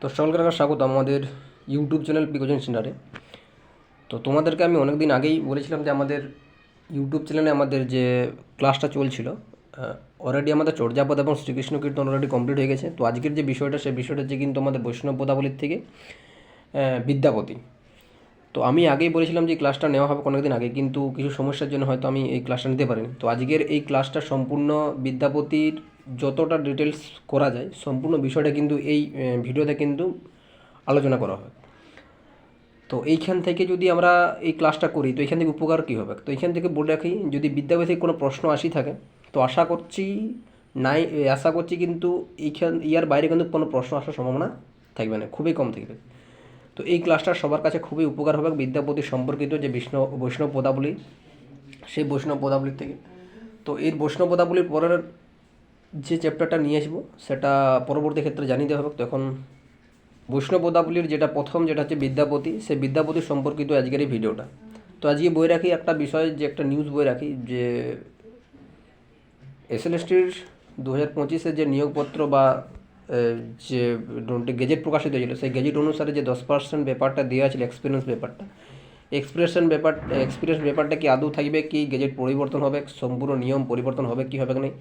তো সকলকে আমার স্বাগত আমাদের ইউটিউব চ্যানেল পিকোজন সেন্টারে। তো তোমাদেরকে আমি অনেক দিন আগেই বলেছিলাম যে আমাদের ইউটিউব চ্যানেলে আমাদের যে ক্লাসটা চলছিল অলরেডি আমাদের চর্যাপদ এবং শ্রীকৃষ্ণ কীর্তন অলরেডি কমপ্লিট হয়ে গেছে। তো আজকের যে বিষয়টা, সেই বিষয়টা হচ্ছে কিন্তু আমাদের বৈষ্ণব পদাবলীর থেকে বিদ্যাপতি। তো আমি আগেই বলেছিলাম যে ক্লাসটা নেওয়া হবে অনেকদিন আগে, কিন্তু কিছু সমস্যার জন্য হয়তো আমি এই ক্লাসটা নিতে পারিনি। তো আজকের এই ক্লাসটা সম্পূর্ণ বিদ্যাপতির যতটা ডিটেলস করা যায়, সম্পূর্ণ বিষয়টা কিন্তু এই ভিডিওতে কিন্তু আলোচনা করা হয় তো এইখান থেকে যদি আমরা এই ক্লাসটা করি, তো এখান থেকে উপকার কী হবে? তো এইখান থেকে বলে রাখি, যদি বিদ্যাপতি থেকে কোনো প্রশ্ন আসি থাকে, তো আশা করছি নাই আশা করছি কিন্তু এইখান, ইয়ার বাইরে কিন্তু কোনো প্রশ্ন আসার সম্ভাবনা থাকবে না, খুবই কম থাকবে। তো এই ক্লাসটা সবার কাছে খুবই উপকার হবে বিদ্যাপতি সম্পর্কিত যে বিষ্ণু, বৈষ্ণব পদাবলী, সেই বৈষ্ণব পদাবলীর থেকে। তো এর বৈষ্ণব পদাবলীর পরের যে চ্যাপ্টারটা নিয়ে আসব, সেটা পরবর্তী ক্ষেত্রে জানিয়ে দেওয়া হবে। তো এখন বৈষ্ণব পদাবলীর যেটা প্রথম, যেটা হচ্ছে বিদ্যাপতি, সেই বিদ্যাপতি সম্পর্কিত আজকের এই ভিডিওটা। তো আজকে বই রাখি, একটা বিষয়, যে একটা নিউজ বই রাখি, যে এসএলএসটির দু হাজার পঁচিশের যে নিয়োগপত্র বা যে গেজেট প্রকাশিত হয়েছিল, সেই গেজেট অনুসারে যে দশ পার্সেন্ট ব্যাপারটা দেওয়া ছিল এক্সপিরিয়েন্স ব্যাপারটা এক্সপিরিয়েশন ব্যাপার এক্সপিরিয়েন্স ব্যাপারটা কি আদৌ থাকবে কি গেজেট পরিবর্তন হবে? সম্পূর্ণ নিয়ম পরিবর্তন হবে কি হবে নেই?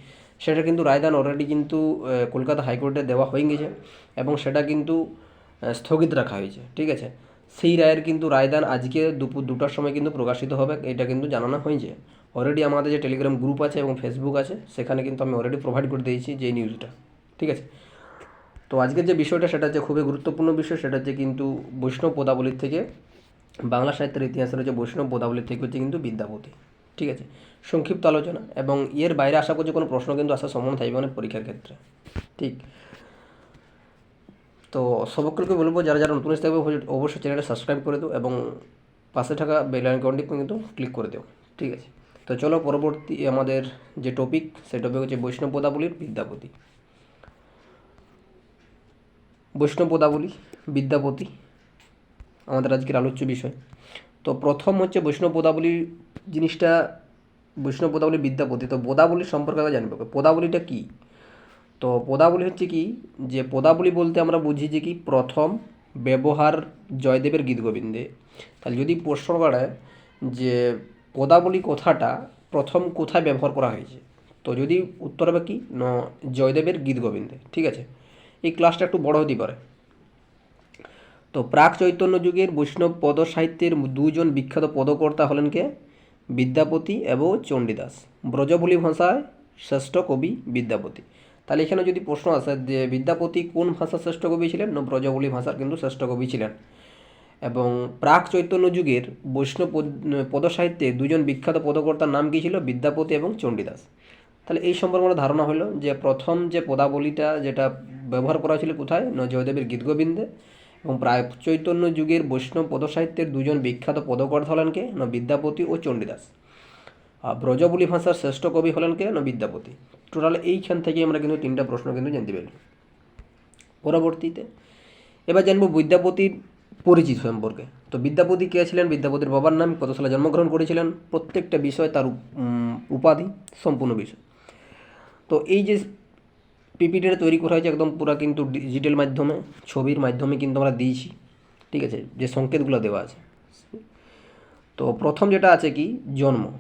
সেটা কিন্তু রায়দান অলরেডি কিন্তু কলকাতা হাইকোর্টে দেওয়া হয়ে গেছে এবং সেটা কিন্তু স্থগিত রাখা হয়েছে, ঠিক আছে? সেই রায়ের কিন্তু রায়দান আজকে দুপুর দুটার সময় কিন্তু প্রকাশিত হবে, এটা কিন্তু জানানো হয়েছে। অলরেডি আমাদের যে টেলিগ্রাম গ্রুপ আছে এবং ফেসবুক আছে, সেখানে কিন্তু আমি অলরেডি প্রোভাইড করে দিয়েছি যে নিউজটা ঠিক আছে? তো আজকের যে বিষয়টা, সেটা হচ্ছে খুবই গুরুত্বপূর্ণ বিষয়, সেটা হচ্ছে কিন্তু বৈষ্ণব পদাবলীর থেকে বাংলা সাহিত্যের ইতিহাসের রয়েছে বৈষ্ণব পদাবলীর থেকে হচ্ছে কিন্তু বিদ্যাপতি, ঠিক আছে? সংক্ষিপ্ত আলোচনা এবং এর বাইরে আশা করছি কোনো প্রশ্ন কিন্তু আসার সম্ভাবনা থাকবে মানে পরীক্ষার ক্ষেত্রে, ঠিক? তো সকলকে বলব, যারা যারা নতুন থাকবে, অবশ্যই চ্যানেলটা সাবস্ক্রাইব করে দিও এবং পাশে থাকা বেল আইকনটি কিন্তু ক্লিক করে দিও, ঠিক আছে? তো চলো পরবর্তী আমাদের যে টপিক সেই টপিক হচ্ছে বৈষ্ণব পদাবলীর বিদ্যাপতি। বৈষ্ণব পদাবলী বিদ্যাপতি আমাদের আজকের আলোচ্য বিষয়। তো প্রথম হচ্ছে বৈষ্ণব পদাবলী জিনিসটা, বৈষ্ণব পদাবলী বিদ্যাপতি। তো পদাবলী সম্পর্কে আমরা জানব। পদাবলীটা কী? তো পদাবলী হচ্ছে কি? যে পদাবলী বলতে আমরা বুঝি যে কি? প্রথম ব্যবহার জয়দেবের গীত গোবিন্দে তাহলে যদি প্রশ্ন করে যে পদাবলী কথাটা প্রথম কোথায় ব্যবহার করা হয়েছে? তো যদি উত্তর হবে কি? ন, জয়দেবের গীত গোবিন্দে ঠিক আছে? এই ক্লাসটা একটু বড় হতে পারে। তো প্রাক চৈতন্য যুগের বৈষ্ণব পদ সাহিত্যের দুজন বিখ্যাত পদকর্তা হলেন কে? বিদ্যাপতি এবং চণ্ডীদাস। ব্রজবুলি ভাষায় শ্রেষ্ঠ কবি বিদ্যাপতি। তাহলে এখানে যদি প্রশ্ন আসে যে বিদ্যাপতি কোন ভাষার শ্রেষ্ঠ কবি ছিলেন? না, ব্রজবুলি ভাষার কিন্তু শ্রেষ্ঠ কবি ছিলেন। এবং প্রাক চৈতন্য যুগের বৈষ্ণব পদ- পদ সাহিত্যে দুজন বিখ্যাত পদকর্তার নাম কী ছিল? বিদ্যাপতি এবং চণ্ডীদাস। তাহলে এই সম্পর্কে ধারণা হলো যে প্রথম যে পদাবলীটা যেটা ব্যবহার করা হয়েছিল কোথায়? না জয়দেবের গীতগোবিন্দে। এবং প্রায় চৈতন্য যুগের বৈষ্ণব পদ সাহিত্যের দুজন বিখ্যাত পদকর্তা হলেন কে? না বিদ্যাপতি ও চণ্ডীদাস। ব্রজবুলি ভাষার শ্রেষ্ঠ কবি হলেন কে? না বিদ্যাপতি। টোটাল এইখান থেকে আমরা কিন্তু তিনটা প্রশ্ন কিন্তু জানতে পারি পরবর্তীতে এবার জানব বিদ্যাপতির পরিচিত সম্পর্কে। তো বিদ্যাপতি কে ছিলেন? বিদ্যাপতির বাবার নাম, কত সালে জন্মগ্রহণ করেছিলেন? প্রত্যেকটা বিষয় তার উপাধি, সম্পূর্ণ বিষয়। তো এই যে পিপিটিটা তৈরি করা হয়েছে একদম পুরো কিন্তু ডিজিটাল মাধ্যমে, ছবির মাধ্যমে কিন্তু আমরা দিয়েছি, ঠিক আছে? যে সংকেতগুলো দেওয়া আছে। তো প্রথম যেটা আছে কি? জন্ম।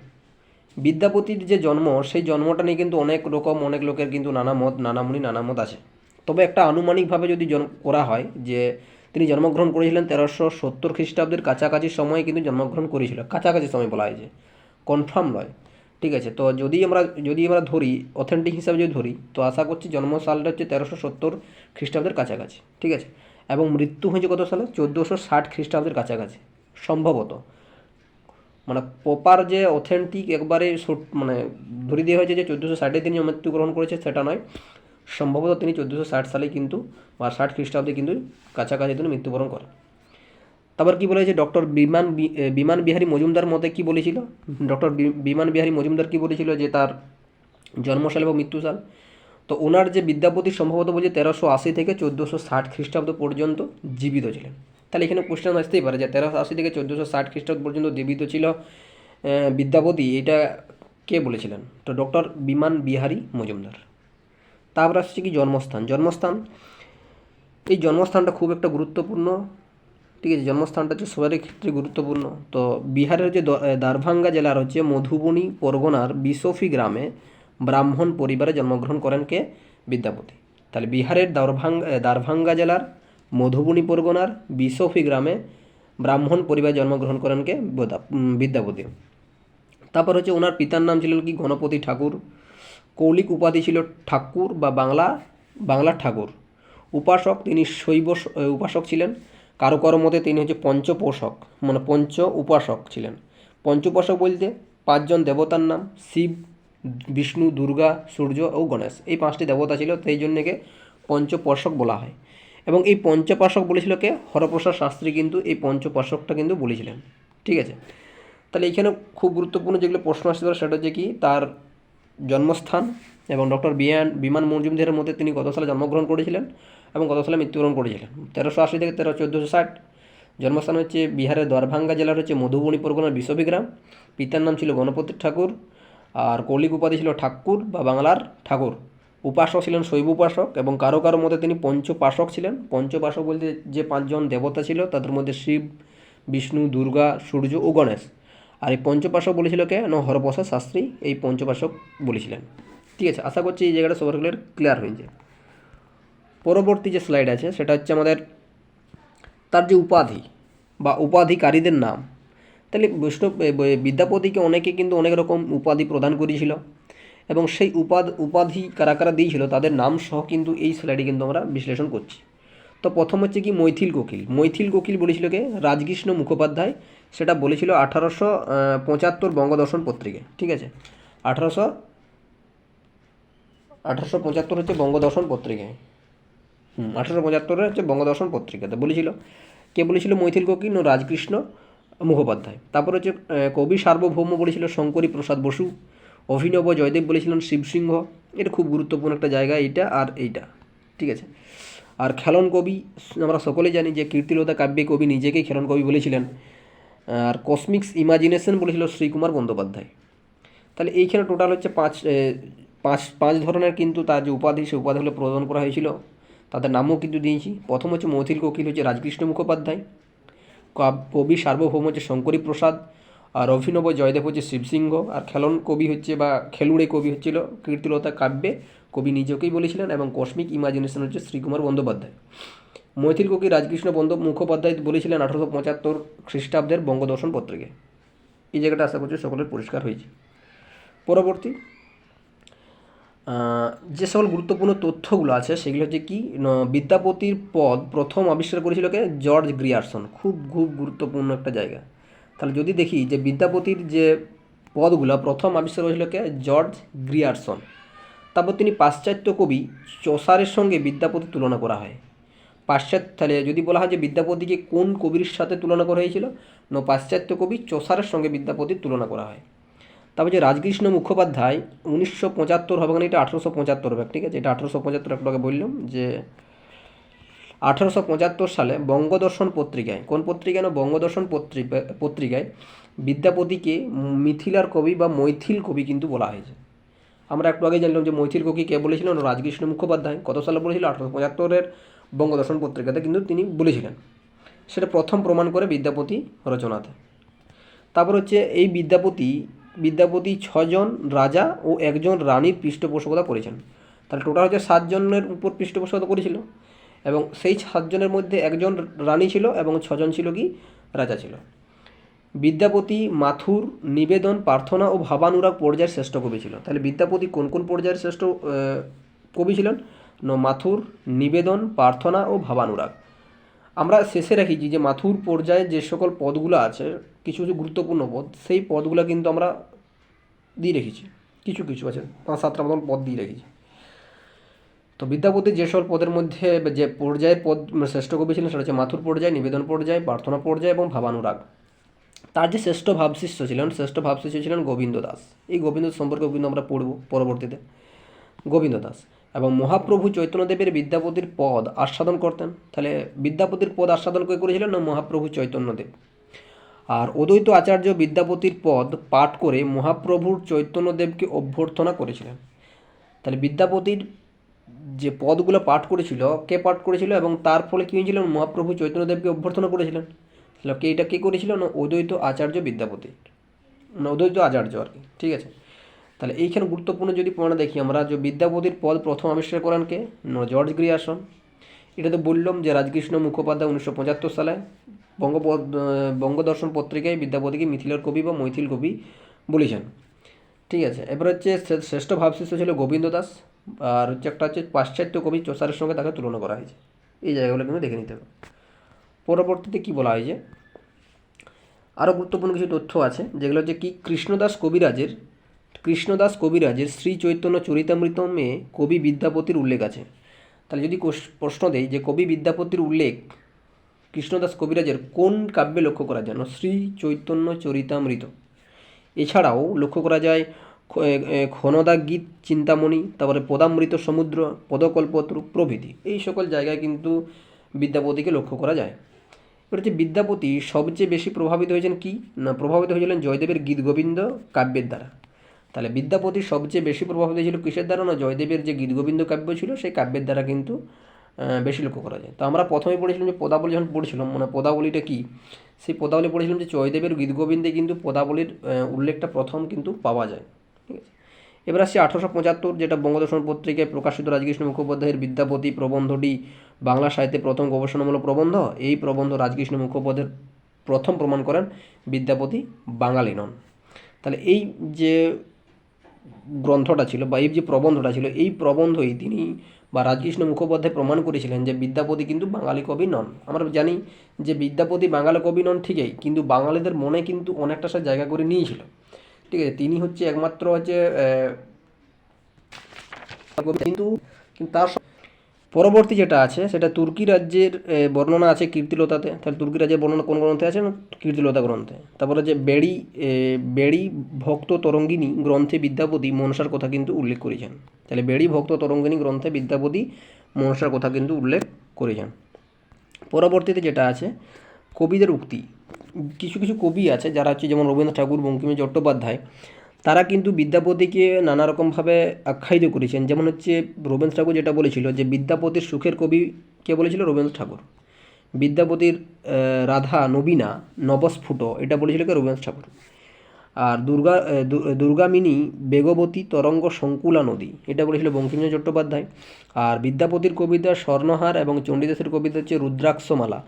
বিদ্যাপতির যে জন্ম, সেই জন্মটা নিয়ে কিন্তু অনেক রকম, অনেক লোকের কিন্তু নানা মত, নানা মুনি নানা মত আছে। তবে একটা আনুমানিকভাবে যদি জন্ম করা হয় যে, তিনি জন্মগ্রহণ করেছিলেন তেরোশো সত্তর খ্রিস্টাব্দের কাছাকাছি সময়ে কিন্তু জন্মগ্রহণ করেছিল। কাছাকাছি সময় বলা হয়েছে কনফার্ম নয়। ঠিক আছে? তো যদি আমরা যদি আমরা ধরি অথেন্টিক হিসাবে যদি ধরি, তো আশা করছি জন্মসালটা হচ্ছে তেরোশো সত্তর খ্রিস্টাব্দের কাছাকাছি, ঠিক আছে? এবং মৃত্যু হয়েছে কত সালে? চোদ্দোশো ষাট খ্রিস্টাব্দের কাছাকাছি, সম্ভবত। মানে প্রপার যে অথেন্টিক একবারে মানে ধরে দেওয়া হয়েছে যে চোদ্দোশো ষাটে তিনি মৃত্যুগ্রহণ করেছে, সেটা নয়। সম্ভবত তিনি চোদ্দোশো ষাট সালে কিন্তু বা ষাট খ্রিস্টাব্দে কিন্তু কাছাকাছি তিনি মৃত্যুবরণ করেন। তারপর কি বলেছে? ডক্টর বিমান বিমান বিহারী মজুমদার মতে কি বলেছিল? ডক্টর বিমান বিহারী মজুমদার কি বলেছিল যে তার জন্মসাল এবং মৃত্যুসাল? তো ওনার যে বিদ্যাপতি সম্ভবত বলছে তেরোশো আশি থেকে চোদ্দোশো ষাট খ্রিস্টাব্দ পর্যন্ত জীবিত ছিলেন। তাহলে এখানে কোশ্চেন আসতেই পারে যে তেরোশো আশি থেকে চোদ্দোশো ষাট খ্রিস্টাব্দ পর্যন্ত জীবিত ছিল বিদ্যাপতি, এটা কে বলেছিলেন? তো ডক্টর বিমান বিহারী মজুমদার। তারপর আসছে কি জন্মস্থান? জন্মস্থান, এই জন্মস্থানটা খুব একটা গুরুত্বপূর্ণ। ঠিক আছে, জন্মস্থানটা হচ্ছে সবারই ক্ষেত্রে গুরুত্বপূর্ণ। তো বিহারের যে দারভাঙ্গা জেলার হচ্ছে মধুবনী, পরগনার বিসফি গ্রামে ব্রাহ্মণ পরিবারে জন্মগ্রহণ করেন কে? বিদ্যাপতি। তাহলে বিহারের দারভাঙ্গা দারভাঙ্গা জেলার মধুবনী, পরগনার বিসফি গ্রামে ব্রাহ্মণ পরিবারে জন্মগ্রহণ করেন কে? বোদা- বিদ্যাপতি। তারপর হচ্ছে ওনার পিতার নাম ছিলেন কি? গণপতি ঠাকুর। কৌলিক উপাধি ছিল ঠাকুর বা বাংলা বাংলার ঠাকুর। উপাসক তিনি শৈব উপাসক ছিলেন। কারও কারও মতে তিনি হচ্ছে পঞ্চপোষক মানে পঞ্চ উপাসক ছিলেন। পঞ্চ উপাসক বলতে পাঁচজন দেবতার নাম, শিব, বিষ্ণু, দুর্গা, সূর্য ও গণেশ। এই পাঁচটি দেবতা ছিল, সেই জন্যকে পঞ্চপোষক বলা হয়। এবং এই পঞ্চপাশক বলেছিল কে? হরপ্রসাদ শাস্ত্রী কিন্তু এই পঞ্চপাশকটা কিন্তু বলেছিলেন। ঠিক আছে? তাহলে এইখানে খুব গুরুত্বপূর্ণ যেগুলো প্রশ্ন আসতে পারে, সেটা হচ্ছে কি? তার জন্মস্থান এবং ডক্টর বিয়ান বিমান মজুমদারের মধ্যে তিনি কত সালে জন্মগ্রহণ করেছিলেন? এবং কত সালে মৃত্যুবরণ করেছিলেন। তেরোশো আশি থেকে তেরো চোদ্দোশো ষাট জন্মস্থান হচ্ছে বিহারের দরভাঙ্গা জেলার হচ্ছে মধুবনী পরগনার বিশ্ববিগ্রাম। পিতার নাম ছিল গণপতি ঠাকুর আর কৌলিক উপাধি ছিল ঠাকুর বা বাংলার ঠাকুর। উপাসক ছিলেন শৈব উপাসক এবং কারও কারও মধ্যে তিনি পঞ্চপাশক ছিলেন। পঞ্চপাশক বলতে যে পাঁচজন দেবতা ছিল তাদের মধ্যে শিব, বিষ্ণু, দুর্গা, সূর্য ও গণেশ। আর এই পঞ্চপাশক বলেছিল কে? না হরপ্রসাদ শাস্ত্রী এই পঞ্চপাশক বলেছিলেন। ঠিক আছে, আশা করছি এই জায়গাটা সবার ক্লিয়ার হয়েছে। পরবর্তী যে স্লাইড আছে, সেটা হচ্ছে আমাদের তার যে উপাধি বা উপাধিকারীদের নাম। তাহলে বৈষ্ণব বিদ্যাপতিকে অনেকে কিন্তু অনেক রকম উপাধি প্রদান করেছিল এবং সেই উপাধ, উপাধি কারা কারা দিয়েছিল, তাদের নাম সহ কিন্তু এই স্লাইডে কিন্তু আমরা বিশ্লেষণ করছি। তো প্রথম হচ্ছে কি মৈথিল কোকিল। মৈথিল কোকিল বলেছিল কে? রাজকৃষ্ণ মুখোপাধ্যায়। সেটা বলেছিল আঠারোশো পঁচাত্তর বঙ্গদর্শন পত্রিকায় ঠিক আছে? আঠারোশো আঠারোশো পঁচাত্তর হচ্ছে বঙ্গদর্শন পত্রিকায় আঠারোশো পঁচাত্তরে হচ্ছে বঙ্গদর্শন পত্রিকাতে বলেছিল। কে বলেছিল? মৈথিল কোকিল ও রাজকৃষ্ণ মুখোপাধ্যায়। তারপর হচ্ছে কবি সার্বভৌম বলেছিল শঙ্করী প্রসাদ বসু। অভিনব জয়দেব বলেছিলেন শিবসিংহ এটা খুব গুরুত্বপূর্ণ একটা জায়গা, এইটা আর এইটা। ঠিক আছে? আর খেলন কবি, আমরা সকলে জানি যে কীর্তিলতা কাব্যে কবি নিজেকেই খেলন কবি বলেছিলেন। আর কসমিক্স ইমাজিনেশন বলেছিল শ্রীকুমার বন্দ্যোপাধ্যায়। তাহলে এইখানে টোটাল হচ্ছে পাঁচ পাঁচ পাঁচ ধরনের কিন্তু তার যে উপাধি সেই উপাধিগুলো প্রদান করা হয়েছিল। তাদের নামও কিন্তু দিয়েছি। প্রথম হচ্ছে মৈথিল কোকিল, হচ্ছে রাজকৃষ্ণ মুখোপাধ্যায়, কাব- কবি সার্বভৌম হচ্ছে শঙ্করী প্রসাদ, আর অভিনব জয়দেব হচ্ছে শিবসিংহ আর খেলন কবি হচ্ছে বা খেলুড়ে কবি হচ্ছিল কীর্তিলতা কাব্যে। কবি নিজেকেই বলেছিলেন এবং কসমিক ইমাজিনেশন হচ্ছে শ্রীকুমার বন্দ্যোপাধ্যায়। মৈথিল কোকিল, রাজকৃষ্ণ বন্দ মুখোপাধ্যায় বলেছিলেন আঠারোশো পঁচাত্তর খ্রিস্টাব্দের বঙ্গদর্শন পত্রিকায়। এই জায়গাটা আশা করছি সকলের পরিষ্কার হয়েছে। পরবর্তী যে সকল গুরুত্বপূর্ণ তথ্যগুলো আছে, সেগুলো হচ্ছে কি বিদ্যাপতির পদ প্রথম আবিষ্কার করেছিল কে? George Grierson. খুব খুব গুরুত্বপূর্ণ একটা জায়গা। তাহলে যদি দেখি যে বিদ্যাপতির যে পদগুলো প্রথম আবিষ্কার করেছিল কে? George Grierson. তারপর তিনি পাশ্চাত্য কবি চসারের সঙ্গে বিদ্যাপতির তুলনা করা হয়। পাশ্চাত্য, তাহলে যদি বলা হয় যে বিদ্যাপতিকে কোন কবির সাথে তুলনা করা হয়েছিল? না, পাশ্চাত্য কবি চসারের সঙ্গে বিদ্যাপতির তুলনা করা হয়। তারপর যে রাজকৃষ্ণ মুখোপাধ্যায়, উনিশশো পঁচাত্তর হবে মানে এটা আঠেরোশো পঁচাত্তর হবে, ঠিক আছে? এটা আঠেরোশো পঁচাত্তর আগে বললাম যে আঠেরোশো পঁচাত্তর সালে বঙ্গদর্শন পত্রিকায়, কোন পত্রিকায় না? বঙ্গদর্শন পত্রিকা, পত্রিকায় বিদ্যাপতিকে মিথিলার কবি বা মৈথিল কবি কিন্তু বলা হয়েছে। আমরা একটু আগে জানলাম যে মৈথিল কবি কে বলেছিলেন? রাজকৃষ্ণ মুখোপাধ্যায়। কত সালে বলেছিল? আঠারোশো পঁচাত্তরের বঙ্গদর্শন পত্রিকাতে কিন্তু তিনি বলেছিলেন। সেটা প্রথম প্রমাণ করে বিদ্যাপতি রচনাতে। তারপর হচ্ছে এই বিদ্যাপতি বিদ্যাপতি ছজন রাজা ও একজন রানীর পৃষ্ঠপোষকতা করেছেন। তাহলে টোটাল হচ্ছে সাতজনের উপর পৃষ্ঠপোষকতা করেছিল এবং সেই সাতজনের মধ্যে একজন রানী ছিল এবং ছজন ছিল কি? রাজা ছিল। বিদ্যাপতি মাথুর নিবেদন, প্রার্থনা ও ভাবানুরাগ পর্যায়ের শ্রেষ্ঠ কবি ছিল। তাহলে বিদ্যাপতি কোন কোন পর্যায়ের শ্রেষ্ঠ কবি ছিলেন? ন, মাথুর নিবেদন, প্রার্থনা ও ভাবানুরাগ। আমরা শেষে রেখেছি যে মাথুর পর্যায়ে যে সকল পদগুলো আছে কিছু কিছু গুরুত্বপূর্ণ পদ, সেই পদগুলো কিন্তু আমরা দিয়ে রেখেছি। কিছু কিছু আছে, পাঁচ সাতটা মতন পদ দিয়ে রেখেছি। তো বিদ্যাপতির যে সকল পদের মধ্যে যে পর্যায়ের পদ মানে শ্রেষ্ঠ কবি ছিলেন, সেটা হচ্ছে মাথুর পর্যায়, নিবেদন পর্যায়, প্রার্থনা পর্যায় এবং ভাবানুরাগ। তার যে শ্রেষ্ঠ ভাবশিষ্য ছিলেন, শ্রেষ্ঠ ভাবশিষ্য ছিলেন গোবিন্দ দাস। এই গোবিন্দ সম্পর্কেও কিন্তু আমরা পড়ব পরবর্তীতে। গোবিন্দ দাস এবং মহাপ্রভু চৈতন্যদেবের বিদ্যাপতির পদ আস্বাদন করতেন। তাহলে বিদ্যাপতির পদ আস্বাদন কে করেছিলেন না মহাপ্রভু চৈতন্যদেব? আর অদ্বৈত আচার্য বিদ্যাপতির পদ পাঠ করে মহাপ্রভুর চৈতন্যদেবকে অভ্যর্থনা করেছিলেন। তাহলে বিদ্যাপতির যে পদগুলো পাঠ করেছিল, কে পাঠ করেছিল এবং তার ফলে কী হয়েছিল? মহাপ্রভু চৈতন্যদেবকে অভ্যর্থনা করেছিলেন। তাহলে কে এটা কে করেছিল? না, অদ্বৈত আচার্য বিদ্যাপতি। না, অদ্বৈত আচার্য আর কি, ঠিক আছে? তাহলে এইখানে গুরুত্বপূর্ণ যদি প্রমাণ দেখি আমরা, যে বিদ্যাপতির পদ প্রথম আবিষ্কার করেন কে? জর্জ গ্রিয়াসন। এটা তো বললাম যে রাজকৃষ্ণ মুখোপাধ্যায় উনিশশো পঁচাত্তর সালে বঙ্গপদ বঙ্গদর্শন পত্রিকায় বিদ্যাপতিকে মিথিলার কবি বা মৈথিল কবি বলেছেন। ঠিক আছে, এবার হচ্ছে শ্রে- শ্রেষ্ঠ ভাবশিষ্য ছিল গোবিন্দ দাস, আর হচ্ছে একটা হচ্ছে পাশ্চাত্য কবি চসারের সঙ্গে তাকে তুলনা করা হয়েছে। এই জায়গাগুলো কিন্তু দেখে নিতে হবে। পরবর্তীতে কি বলা হয়েছে? আরও গুরুত্বপূর্ণ কিছু তথ্য আছে, যেগুলো হচ্ছে কি কৃষ্ণদাস কবিরাজের কৃষ্ণদাস কবিরাজের শ্রী চৈতন্য চরিতামৃতমে কবি বিদ্যাপতির উল্লেখ আছে। তাহলে যদি প্রশ্ন দেই যে কবি বিদ্যাপতির উল্লেখ কৃষ্ণদাস কবিরাজের কোন কাব্যে লক্ষ্য করা যায়? শ্রী চৈতন্য চরিতামৃত। এছাড়াও লক্ষ্য করা যায় ক্ষণদা গীত, চিন্তামণি, তারপরে পদামৃত সমুদ্র পদকল্পতরু প্রভৃতি। এই সকল জায়গায় কিন্তু বিদ্যাপতিকে লক্ষ্য করা যায়। এবার হচ্ছে বিদ্যাপতি সবচেয়ে বেশি প্রভাবিত হয়েছেন কি? না, প্রভাবিত হয়েছিলেন জয়দেবের গীত গোবিন্দ কাব্যের দ্বারা। তাহলে বিদ্যাপতি সবচেয়ে বেশি প্রভাবিত হয়েছিল কিসের দ্বারা? না, জয়দেবের যে গীত গোবিন্দ কাব্য ছিল, সেই কাব্যের দ্বারা কিন্তু বেশি লক্ষ্য করা যায়। তো আমরা প্রথমে পড়েছিলাম যে পদাবলী যখন পড়েছিলাম মানে পদাবলীটা কি? সেই পদাবলী পড়েছিলাম যে জয়দেবের গীত গোবিন্দে কিন্তু পদাবলীর উল্লেখটা প্রথম কিন্তু পাওয়া যায়। ঠিক আছে? এবার আসছে আঠারোশো পঁচাত্তর, যেটা বঙ্গদর্শন পত্রিকায় প্রকাশিত রাজকৃষ্ণ মুখোপাধ্যায়ের বিদ্যাপতি প্রবন্ধটি, বাংলা সাহিত্যে প্রথম গবেষণামূলক প্রবন্ধ। এই প্রবন্ধ রাজকৃষ্ণ মুখোপাধ্যায়ের প্রথম প্রমাণ করেন বিদ্যাপতি বাঙালি নন তাহলে এই যে গ্রন্থটা ছিল বা এই যে প্রবন্ধটা ছিল, এই প্রবন্ধই তিনি বা রাজকৃষ্ণ মুখোপাধ্যায় প্রমাণ করেছিলেন যে বিদ্যাপতি কিন্তু বাঙালি কবি নন। আমরা জানি যে বিদ্যাপতি বাঙালি কবি নন ঠিকই, কিন্তু বাঙালিদের মনে কিন্তু অনেকটা সে জায়গা করে নিয়েছিল। ঠিক আছে, তিনি হচ্ছে একমাত্র হচ্ছে কিন্তু তার পরবর্তী যেটা আছে, সেটা তুর্কি রাজ্যের বর্ণনা আছে কীর্তিলতাতে। তাহলে তুর্কি রাজ্যের বর্ণনা কোন গ্রন্থে আছে? কীর্তিলতা গ্রন্থে। তারপরে যে বেড়ি বেড়ি ভক্ত তরঙ্গিনী গ্রন্থে বিদ্যাপতি মনসার কথা কিন্তু উল্লেখ করেছেন। তাহলে বেড়ি ভক্ত তরঙ্গিনী গ্রন্থে বিদ্যাপতি মনসার কথা কিন্তু উল্লেখ করেছেন। পরবর্তীতে যেটা আছে, কবিদের উক্তি। কিছু কিছু কবি আছে, যারা হচ্ছে যেমন রবীন্দ্র ঠাকুর বঙ্কিম চট্টোপাধ্যায় তারা কিন্তু বিদ্যাপতিকে নানা রকমভাবে আখ্যায়িত করেছেন। যেমন হচ্ছে রবীন্দ্র ঠাকুর যেটা বলেছিল যে, বিদ্যাপতির সুখের কবি কে বলেছিল? রবীন্দ্র ঠাকুর। বিদ্যাপতির রাধা, নবীনা, নবস্ফুট, এটা বলেছিল কে? রবীন্দ্র ঠাকুর। আর দুর্গা দুর্গামিনী, বেগবতী, তরঙ্গ সংকুলা নদী, এটা বলেছিল বঙ্কিমচন্দ্র চট্টোপাধ্যায়। আর বিদ্যাপতির কবিতা স্বর্ণহার এবং চণ্ডীদাসের কবিতা হচ্ছে রুদ্রাক্ষমালা।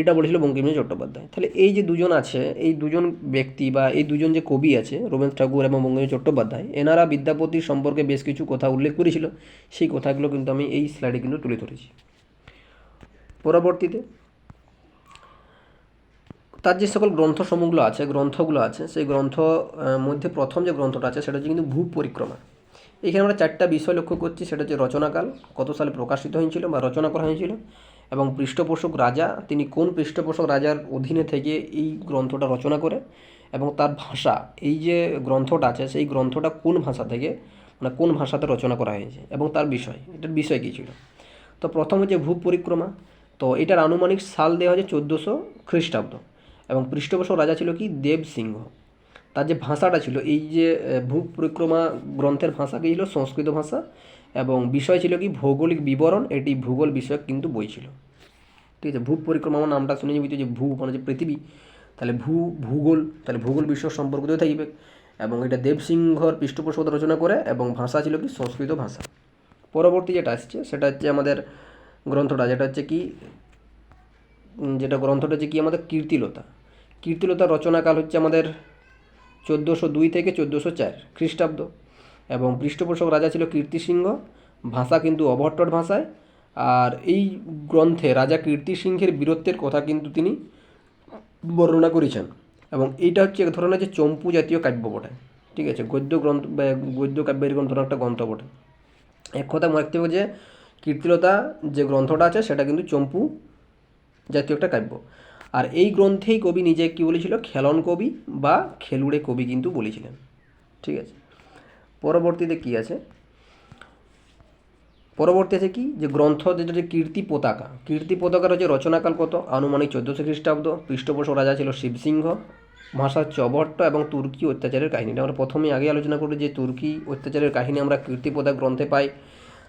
এটা বলেছিল বঙ্কিমচন্দ্র চট্টোপাধ্যায়। তাহলে এই যে দুজন আছে, এই দুজন ব্যক্তি বা এই দুজন যে কবি আছে রবীন্দ্র ঠাকুর এবং বঙ্কিমচন্দ্র চট্টোপাধ্যায়, এনারা বিদ্যাপতির সম্পর্কে বেশ কিছু কথা উল্লেখ করেছিল। সেই কথাগুলো কিন্তু আমি এই স্লাইডে কিন্তু তুলে ধরেছি। পরবর্তীতে, তার যে সকল গ্রন্থ সমূহগুলো আছে, গ্রন্থগুলো আছে, সেই গ্রন্থ মধ্যে প্রথম যে গ্রন্থটা আছে, সেটা হচ্ছে কিন্তু ভূ পরিক্রমা। এখানে আমরা চারটা বিষয় লক্ষ্য করছি, সেটা হচ্ছে রচনাকাল, কত সালে প্রকাশিত হয়েছিল বা রচনা করা হয়েছিল এবং পৃষ্ঠপোষক রাজা, তিনি কোন পৃষ্ঠপোষক রাজার অধীনে থেকে এই গ্রন্থটা রচনা করে এবং তার ভাষা, এই যে গ্রন্থটা আছে, সেই গ্রন্থটা কোন ভাষা থেকে মানে কোন ভাষাতে রচনা করা হয়েছে এবং তার বিষয়, এটার বিষয় কী ছিল? তো প্রথম হচ্ছে ভূ পরিক্রমা, তো এটার আনুমানিক সাল দেওয়া হচ্ছে চোদ্দোশো খ্রিস্টাব্দ এবং পৃষ্ঠপোষক রাজা ছিল কি? দেব সিংহ। তার যে ভাষাটা ছিল, এই যে ভূ পরিক্রমা গ্রন্থের ভাষা কি ছিল? সংস্কৃত ভাষা এবং বিষয় ছিল কি, ভৌগোলিক বিবরণ, এটি ভূগোল বিষয়ক কিন্তু বই ছিল। ঠিক আছে, ভূ পরিক্রমা আমার নামটা শুনে যাবি যে ভূ মানে যে পৃথিবী। তাহলে ভূ, ভূগোল, তাহলে ভূগোল বিষয় সম্পর্কিত থাকবে। এবং এটা দেবসিংহর পৃষ্ঠপোষকতা রচনা করে এবং ভাষা ছিল কি, সংস্কৃত ভাষা। পরবর্তী যেটা আসছে, সেটা হচ্ছে আমাদের গ্রন্থটা, যেটা হচ্ছে কি যেটা গ্রন্থটা হচ্ছে কি, আমাদের কীর্তিলতা। কীর্তিলতার রচনাকাল হচ্ছে আমাদের চোদ্দোশো দুই থেকে চোদ্দোশো চার খ্রিস্টাব্দ। এবং পৃষ্ঠপোষক রাজা ছিল কীর্তিসিংহ। ভাষা কিন্তু অভট্টর ভাষায়। আর এই গ্রন্থে রাজা কীর্তিসিংহের বীরত্বের কথা কিন্তু তিনি বর্ণনা করেছেন। এবং এইটা হচ্ছে এক ধরনের যে চম্পু জাতীয় কাব্য বটে। ঠিক আছে? গদ্য গ্রন্থ গদ্য কাব্যের গ্রন্থ একটা গ্রন্থ বটে। এক কথা মনে রাখতে হবে যে কীর্তিলতা যে গ্রন্থটা আছে, সেটা কিন্তু চম্পু জাতীয় একটা কাব্য। আর এই গ্রন্থেই কবি নিজে কী বলেছিল? খেলন কবি বা খেলুড়ে কবি কিন্তু বলেছিলেন। ঠিক আছে? পরবর্তীতে কি আছে? পরবর্তী আছে কি? যে গ্রন্থ যেটা কীর্তি পতাকা। কীর্তি পতাকার হচ্ছে রচনাকাল কত? আনুমানিক চোদ্দোশো খ্রিস্টাব্দ। পৃষ্ঠপোষক রাজা ছিল শিবসিংহ ভাষা অভট্ট এবং তুর্কি অত্যাচারের কাহিনীটা আমরা প্রথমে আগে আলোচনা করি যে তুর্কি অত্যাচারের কাহিনী আমরা কীর্তি পতাকা গ্রন্থে পাই,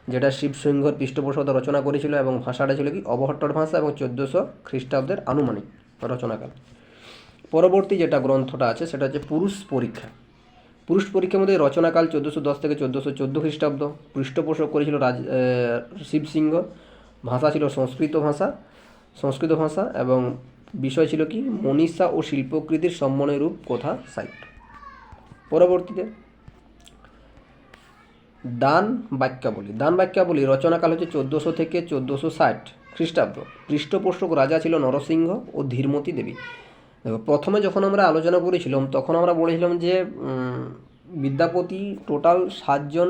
যেটা শিবসিংহর পৃষ্ঠপোষকতা রচনা করেছিল এবং ভাষাটা ছিল কি? অবহট্টর ভাষা এবং চোদ্দোশো খ্রিস্টাব্দের আনুমানিক রচনাকাল। পরবর্তী যেটা গ্রন্থটা আছে, সেটা হচ্ছে পুরুষ পরীক্ষা। পুরুষ পরীক্ষার মধ্যে রচনাকাল চোদ্দোশো দশ থেকে চোদ্দোশো চোদ্দ খ্রিস্টাব্দ। পৃষ্ঠপোষক করেছিল রাজ শিবসিংহ ভাষা ছিল সংস্কৃত ভাষা সংস্কৃত ভাষা এবং বিষয় ছিল কি? মনীষা ও শিল্পকৃতির সম্মানের রূপ, কথা, সাহিত্য। পরবর্তীতে দান বাক্যাবলী। দান বাক্যাবলী রচনাকাল হচ্ছে চোদ্দোশো থেকে চোদ্দোশো ষাট খ্রিস্টাব্দ। পৃষ্ঠপোষক রাজা ছিল নরসিংহ ও ধীরমতি দেবী। দেখো, প্রথমে যখন আমরা আলোচনা করেছিলাম, তখন আমরা বলেছিলাম যে বিদ্যাপতি টোটাল সাতজন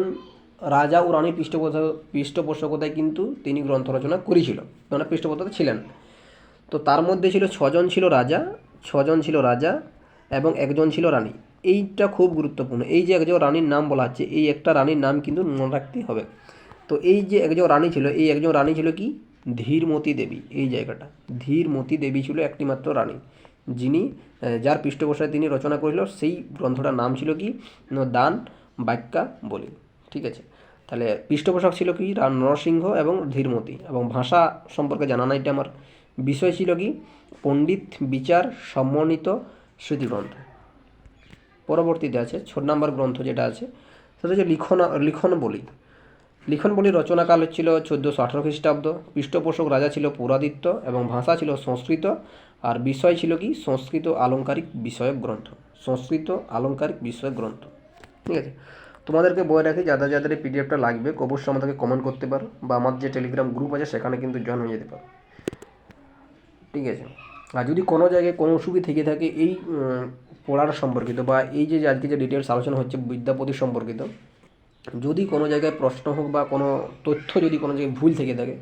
রাজা ও রানীর পৃষ্ঠপোষক, পৃষ্ঠপোষকতায় কিন্তু তিনি গ্রন্থ রচনা করেছিল মানে পৃষ্ঠপোষকতা ছিলেন। তো তার মধ্যে ছিল ছজন ছিল রাজা, ছজন ছিল রাজা এবং একজন ছিল রানী। এইটা খুব গুরুত্বপূর্ণ। এই যে একজন রানীর নাম বলা হচ্ছে এই একটা রানীর নাম কিন্তু মনে রাখতে হবে। তো এই যে একজন রানী ছিল, এই একজন রানী ছিল কি? ধীরমতি দেবী, এই জায়গাটা। ধীরমতি দেবী ছিল একটিমাত্র রানী। যিনি যার পৃষ্ঠপোষকতায় তিনি রচনা করেছিল, সেই গ্রন্থটার নাম ছিল কি? দান, বাক্যা, বলি। ঠিক আছে? তাহলে পৃষ্ঠপোষক ছিল কি? নরসিংহ এবং ধীরমতি। এবং ভাষা সম্পর্কে জানা নাই এটা আমার। বিষয় ছিল কি? পণ্ডিত বিচার সম্মানিত স্মৃতিগ্রন্থ। পরবর্তীতে আছে, ছোট নাম্বার গ্রন্থ যেটা আছে, সেটা হচ্ছে লিখন লিখন বলি লিখন বলি রচনাকাল ছিল চোদ্দোশো আঠারো খ্রিস্টাব্দ। পৃষ্ঠপোষক রাজা ছিল পুরাদিত্য এবং ভাষা ছিল সংস্কৃত আর বিষয় ছিল কি? সংস্কৃত আলংকারিক বিষয়ক গ্রন্থ। সংস্কৃত আলংকারিক বিষয়ক গ্রন্থ। ঠিক আছে? তোমাদেরকে বলে রাখি, যাদের যাদের এই পিডিএফটা লাগবে, অবশ্যই আমাদেরকে কমেন্ট করতে পারো বা আমার যে টেলিগ্রাম গ্রুপ আছে, সেখানে কিন্তু জয়েন হয়ে যেতে পারো। ঠিক আছে? আর যদি কোনো জায়গায় কোনো অসুবিধা থেকে থাকে, এই পড়ার সম্পর্কিত বা এই যে আজকে যে ডিটেলস আলোচনা হচ্ছে বিদ্যাপতি সম্পর্কিত যদি কোনো জায়গায় প্রশ্ন হোক বা কোনো তথ্য যদি কোনো জায়গায় ভুল থেকে থাকে,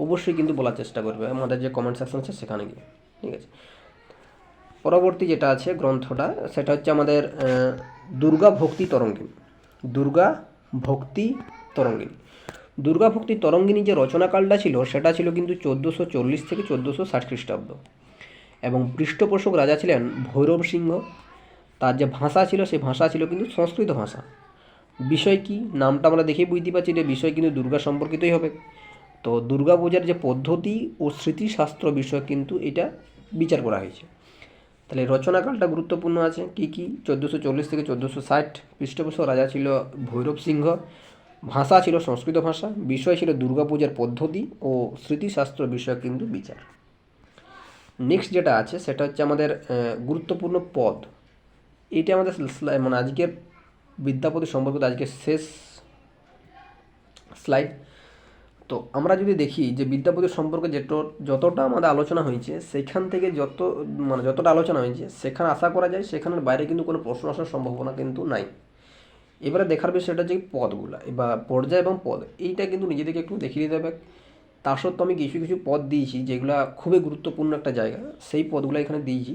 অবশ্যই কিন্তু বলার চেষ্টা করবে। আমাদের যে কমেন্ট সেকশন আছে সেখানে গিয়ে। ঠিক আছে? পরবর্তী যেটা আছে গ্রন্থটা, সেটা হচ্ছে আমাদের দুর্গা ভক্তি তরঙ্গিনী। দুর্গা ভক্তি তরঙ্গিনী। দুর্গা ভক্তি তরঙ্গিনী যে রচনাকালটা ছিল, সেটা ছিল কিন্তু চোদ্দোশো চল্লিশ থেকে চোদ্দোশো ষাট খ্রিস্টাব্দ। এবং পৃষ্ঠপোষক রাজা ছিলেন ভৈরব সিংহ। তার যে ভাষা ছিল, সেই ভাষা ছিল কিন্তু সংস্কৃত ভাষা। বিষয় কি? নামটা আমরা দেখেই বুঝতে পারছি যে বিষয় কিন্তু দুর্গা সম্পর্কিতই হবে। তো দুর্গা পূজার যে পদ্ধতি ও স্মৃতিশাস্ত্র বিষয় কিন্তু এটা বিচার করা হয়েছে। তাহলে রচনাকালটা গুরুত্বপূর্ণ আছে। কি কি? চোদ্দোশো চল্লিশ থেকে চোদ্দোশো ষাট পৃষ্ঠপোষক রাজা ছিল ভৈরব সিংহ। ভাষা ছিল সংস্কৃত ভাষা। বিষয় ছিল দুর্গাপূজার পদ্ধতি ও স্মৃতিশাস্ত্র বিষয় কিন্তু বিচার। নেক্সট যেটা আছে, সেটা হচ্ছে আমাদের গুরুত্বপূর্ণ পদ। এটা আমাদের মানে আজকের বিদ্যাপতি সম্পর্কিত আজকের শেষ স্লাইড তো আমরা যদি দেখি যে বিদ্যাপতি সম্পর্কে যেট, যতটা আমাদের আলোচনা হয়েছে, সেখান থেকে যত মানে যতটা আলোচনা হয়েছে, সেখানে আশা করা যায় সেখানের বাইরে কিন্তু কোনো প্রশ্ন আসার সম্ভাবনা কিন্তু নাই। এবারে দেখার বিষয়টা যে পদগুলা, বা পর্যায় এবং পদ, এইটা কিন্তু নিজেদেরকে একটু দেখিয়ে দিতে হবে। তা সত্ত্বেও আমি কিছু কিছু পদ দিয়েছি যেগুলা খুবই গুরুত্বপূর্ণ একটা জায়গা, সেই পদগুলো এখানে দিয়েছি।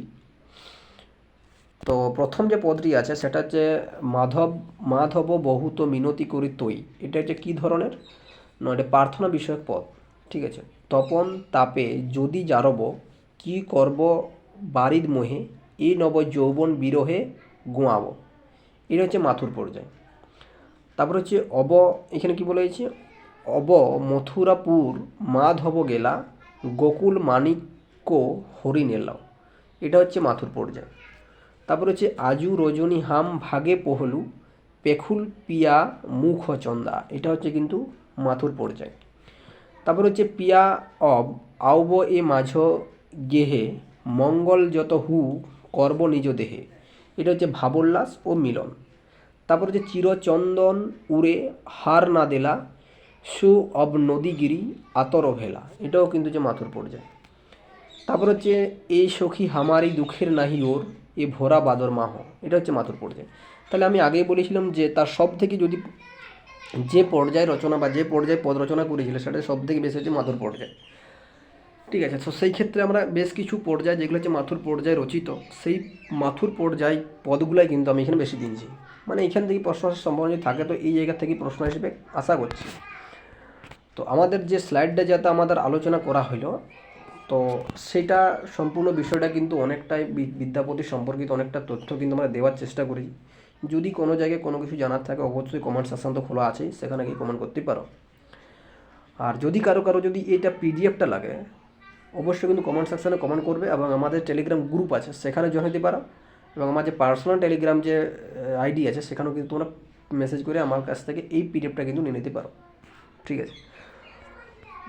তো প্রথম যে পদটি আছে, সেটা হচ্ছে মাধব মাধব বহুত মিনতি করি তৈ। এটা হচ্ছে কী ধরনের? না, এটা প্রার্থনা বিষয়ক পদ। ঠিক আছে? তপন তাপে যদি জারব, কি করব বারিদ মোহে এই নব যৌবন বিরহে গোয়াব। এটা হচ্ছে মাথুর পর্যায়। তারপর হচ্ছে অব, এখানে কি বলা হয়েছে? অব মথুরাপুর মাধব গেলা, গোকুল মানিক্য হরিণ এলাও এটা হচ্ছে মাথুর পর্যায়। তারপর হচ্ছে আজু, রজনী, হাম, ভাগে পহলু, পেখুল, পিয়া, মুখ, চন্দা। এটা হচ্ছে কিন্তু মাথুর পর্যায়। তারপর হচ্ছে পিয়া, অব, আউব এ মাঝ গেহে, মঙ্গল যত হু, করব নিজ দেহে। এটা হচ্ছে ভাবোল্লাস ও মিলন। তারপর হচ্ছে চিরচন্দন উড়ে, হার না দেলা, সু অব নদীগিরি, আতর ভেলা। এটাও কিন্তু যে মাথুর পর্যায়। তারপর হচ্ছে এই সখী হামারি দুঃখের নাহি ওর এ ভোরা বাদর মাহ এটা হচ্ছে মাথুর পর্যায়। তাহলে আমি আগেই বলেছিলাম যে তার সব থেকে যদি যে পর্যায় রচনা বা যে পর্যায়ে পদ রচনা করেছিল, সেটা সব থেকে বেশি হচ্ছে মাথুর পর্যায়। ঠিক আছে, তো সেই ক্ষেত্রে আমরা বেশ কিছু পর্যায়, যেগুলো হচ্ছে মাথুর পর্যায়ে রচিত, সেই মাথুর পর্যায় পদগুলাই কিন্তু আমি এখানে বেশি দিনছি মানে এখান থেকে প্রশ্ন আসার সম্ভাবনা যদি থাকে, তো এই জায়গা থেকে প্রশ্ন হিসেবে আশা করছি। তো আমাদের যে স্লাইডটা যাতে আমাদের আলোচনা করা হলো তো সেটা সম্পূর্ণ বিষয়টা কিন্তু অনেকটাই বিদ্যাপতি সম্পর্কিত অনেকটা তথ্য কিন্তু আমরা দেওয়ার চেষ্টা করি। যদি কোনো জায়গায় কোনো কিছু জানার থাকে, অবশ্যই কমেন্ট সেকশন তো খোলা আছে সেখানে গিয়ে কমেন্ট করতে পারো। আর যদি কারও কারও যদি এটা পিডিএফটা লাগে, অবশ্যই কিন্তু কমেন্ট সেকশনে কমেন্ট করবে এবং আমাদের টেলিগ্রাম গ্রুপ আছে, সেখানে জয়েন হতে পারো। এবং আমার যে পার্সোনাল টেলিগ্রাম যে আইডি আছে, সেখানেও কিন্তু তোমরা মেসেজ করে আমার কাছ থেকে এই পিডিএফটা কিন্তু নিয়ে নিতে পারো। ঠিক আছে?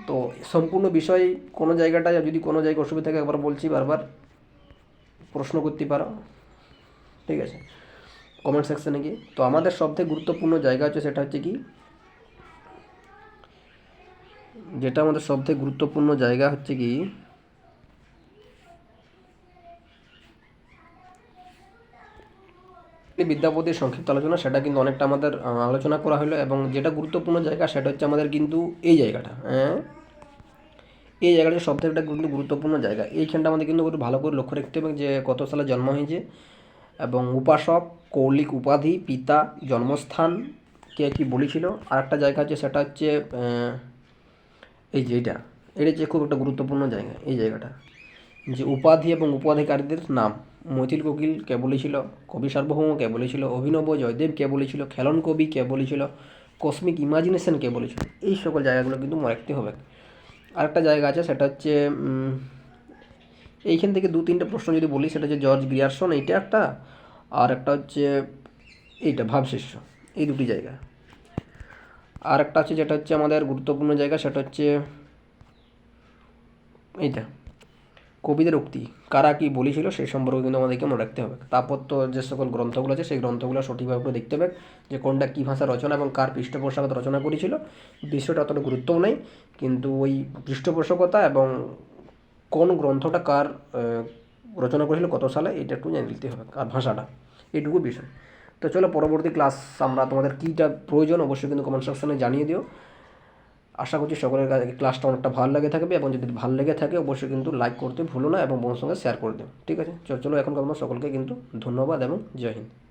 তো সম্পূর্ণ বিষয় কোনো জায়গাটা যদি কোনো জায়গায় অসুবিধা থাকে, একবার বলছি, বারবার প্রশ্ন করতে পারো। ঠিক আছে? কমেন্ট সেকশানে গিয়ে। তো আমাদের সবথেকে গুরুত্বপূর্ণ জায়গা হচ্ছে, সেটা হচ্ছে কি? যেটা আমাদের সবথেকে গুরুত্বপূর্ণ জায়গা হচ্ছে কি বিদ্যাপতির সংক্ষিপ্ত আলোচনা, সেটা কিন্তু অনেকটা আমাদের আলোচনা করা হলো এবং যেটা গুরুত্বপূর্ণ জায়গা, সেটা হচ্ছে আমাদের কিন্তু এই জায়গাটা হ্যাঁ? এই জায়গাটা সব থেকে একটা কিন্তু গুরুত্বপূর্ণ জায়গা। এইখানটা আমাদের কিন্তু একটু ভালো করে লক্ষ্য রাখতে হবে যে কত সালে জন্ম হয়েছে এবং উপাসক, কৌলিক উপাধি, পিতা, জন্মস্থান কে কী বলেছিল? আর একটা জায়গা আছে সেটা হচ্ছে এই যে এটা এটা হচ্ছে খুব একটা গুরুত্বপূর্ণ জায়গা, এই জায়গাটা, যে উপাধি এবং উপাধিকারীদের নাম। মৈথিল কোকিল কে বলেছিল, কবি সার্বভৌম কে বলেছিল, অভিনব জয়দেব কে বলেছিল, খেলন কবি কে বলেছিল কসমিক ইমাজিনেশন কে বলেছিল, এই সকল জায়গাগুলো কিন্তু মনে রাখতে হবে। আরেকটা জায়গা আছে, সেটা হচ্ছে এইখান থেকে দু তিনটে প্রশ্ন যদি বলি, সেটা হচ্ছে জর্জ গ্রিয়ারসন এইটা একটা, আর একটা হচ্ছে, এইটা ভাবশিষ্য এই দুটি জায়গা। আর একটা আছে, যেটা হচ্ছে আমাদের গুরুত্বপূর্ণ জায়গা, সেটা হচ্ছে, এইটা, কবিদের উক্তি। কারা কি বলেছিল সেই সম্পর্কে কিন্তু আমাদেরকে মনে রাখতে হবে। তারপর তো যে সকল গ্রন্থগুলো আছে, সেই গ্রন্থগুলো সঠিকভাবে দেখতে হবে যে কোনটা কী ভাষা রচনা এবং কার পৃষ্ঠপোষকতা রচনা করেছিল। বিষয়টা অতটা গুরুত্বও নেই, কিন্তু ওই পৃষ্ঠপোষকতা এবং কোন গ্রন্থটা কার রচনা করেছিল কত সালে, এটা একটু জেনে নিতে হবে, আর ভাষাটা এইটুকু বিষয়। তো চলো পরবর্তী ক্লাস আমরা তোমাদের কীটা প্রয়োজন, অবশ্যই কিন্তু কমেন্ট সেকশনে জানিয়ে দিও। আশা করছি সকলের কাছে ক্লাসটা অনেকটা ভালো লাগে থাকবে এবং যদি ভালো লেগে থাকে অবশ্যই কিন্তু লাইক করতে ভুলো না এবং বন্ধুর সঙ্গে শেয়ার করে দিও। ঠিক আছে? চলো চলো এখন আমরা সকলকে কিন্তু ধন্যবাদ এবং জয় হিন্দ।